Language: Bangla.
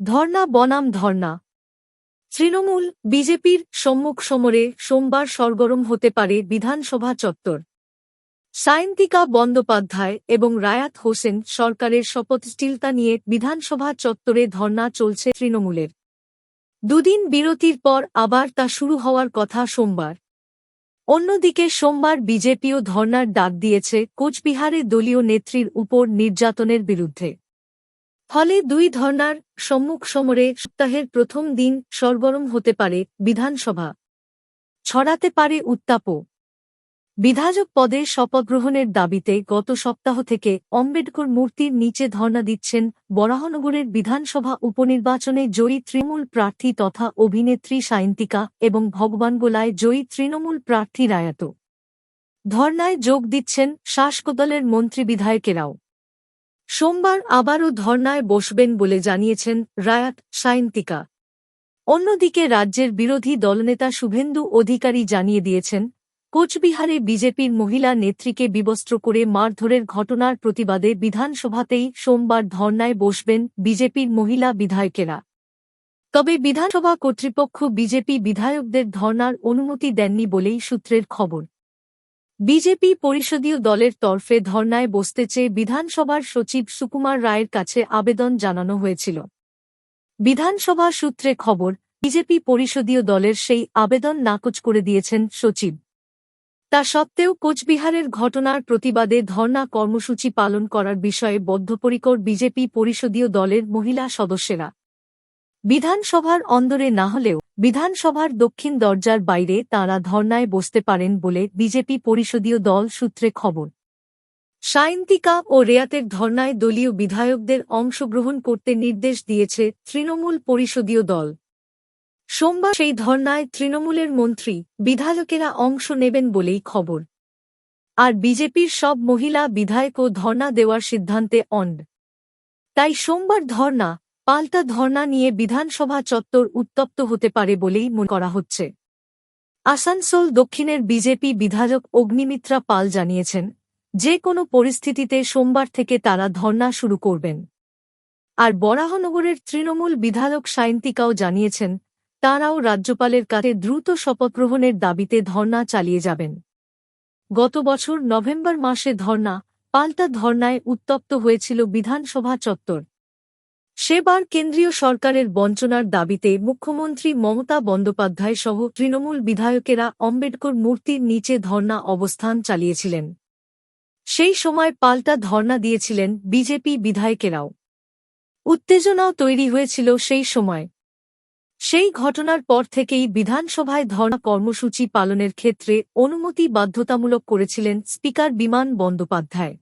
ধর্না বনাম ধর্না তৃণমূল, বিজেপির সম্মুখ সমরে সোমবার সরগরম হতে পারে বিধানসভা চত্বর। সায়ন্তিকা বন্দ্যোপাধ্যায় এবং রায়াত হোসেন সরকারের শপথশীলতা নিয়ে বিধানসভা চত্বরে ধর্না চলছে তৃণমূলের। দুদিন বিরতির পর আবার তা শুরু হওয়ার কথা সোমবার। অন্যদিকে সোমবার বিজেপিও ধর্নার ডাক দিয়েছে কোচবিহারে দলীয় নেত্রীর উপর নির্যাতনের বিরুদ্ধে। ফলে দুই ধর্নার সম্মুখ সমরে সপ্তাহের প্রথম দিন সরগরম হতে পারে বিধানসভা। ছড়াতে পারে উত্তাপও। বিধায়ক পদে শপথগ্রহণের দাবিতে গত সপ্তাহ থেকে অম্বেদকর মূর্তির নিচে ধর্ণা দিচ্ছেন বরাহনগরের বিধানসভা উপনির্বাচনে জয়ী তৃণমূল প্রার্থী তথা অভিনেত্রী সায়ন্তিকা এবং ভগবানগোলায় জয়ী তৃণমূল প্রার্থী রায়াত। ধর্নায় যোগ দিচ্ছেন শাসকদলের মন্ত্রী বিধায়কেরাও। সোমবার আবারও ধর্নায় বসবেন বলে জানিয়েছেন রায়াত সায়ন্তিকা। অন্যদিকে রাজ্যের বিরোধী দলনেতা শুভেন্দু অধিকারী জানিয়ে দিয়েছেন, কোচবিহারে বিজেপির মহিলা নেত্রীকে বিবস্ত্র করে মারধরের ঘটনার প্রতিবাদে বিধানসভাতেই সোমবার ধর্নায় বসবেন বিজেপির মহিলা বিধায়কেরা। তবে বিধানসভা কর্তৃপক্ষ বিজেপি বিধায়কদের ধর্নার অনুমতি দেননি বলেই সূত্রের খবর। বিজেপি পরিষদীয় দলের তরফে ধর্নায় বসতে চেয়ে বিধানসভার সচিব সুকুমার রায়ের কাছে আবেদন জানানো হয়েছিল। বিধানসভা সূত্রে খবর, বিজেপি পরিষদীয় দলের সেই আবেদন নাকচ করে দিয়েছেন সচিব। তা সত্ত্বেও কোচবিহারের ঘটনার প্রতিবাদে ধর্না কর্মসূচি পালন করার বিষয়ে বদ্ধপরিকর বিজেপি পরিষদীয় দলের মহিলা সদস্যেরা। বিধানসভার অন্দরে না হলেও বিধানসভার দক্ষিণ দরজার বাইরে তাঁরা ধর্নায় বসতে পারেন বলে বিজেপি পরিষদীয় দল সূত্রে খবর। সায়ন্তিকা ও রেয়াতের ধর্নায় দলীয় বিধায়কদের অংশগ্রহণ করতে নির্দেশ দিয়েছে তৃণমূল পরিষদীয় দল। সোমবার সেই ধর্নায় তৃণমূলের মন্ত্রী, বিধায়কেরা অংশ নেবেন বলেই খবর। আর বিজেপির সব মহিলা বিধায়কও ধর্না দেওয়ার সিদ্ধান্তে অন্ড। তাই সোমবার ধর্না পাল্টা ধর্না নিয়ে বিধানসভা চত্বর উত্তপ্ত হতে পারে বলেই মনে করা হচ্ছে। আসানসোল দক্ষিণের বিজেপি বিধায়ক অগ্নিমিত্রা পাল জানিয়েছেন, যে কোনো পরিস্থিতিতে সোমবার থেকে তারা ধর্না শুরু করবেন। আর বরাহনগরের তৃণমূল বিধায়ক সায়ন্তিকাও জানিয়েছেন, তারাও রাজ্যপালের কাছে দ্রুত শপথগ্রহণের দাবিতে ধর্না চালিয়ে যাবেন। গত বছর নভেম্বর মাসে ধর্না পাল্টা ধর্নায় উত্তপ্ত হয়েছিল বিধানসভা চত্বর। সেবার কেন্দ্রীয় সরকারের বঞ্চনার দাবিতে মুখ্যমন্ত্রী মমতা বন্দ্যোপাধ্যায় সহ তৃণমূল বিধায়কেরা অম্বেদকর মূর্তির নিচে ধর্না অবস্থান চালিয়েছিলেন। সেই সময় পাল্টা ধর্না দিয়েছিলেন বিজেপি বিধায়কেরাও। উত্তেজনাও তৈরি হয়েছিল সেই সময়। সেই ঘটনার পর থেকেই বিধানসভায় ধর্ণা কর্মসূচি পালনের ক্ষেত্রে অনুমতি বাধ্যতামূলক করেছিলেন স্পিকার বিমান বন্দ্যোপাধ্যায়।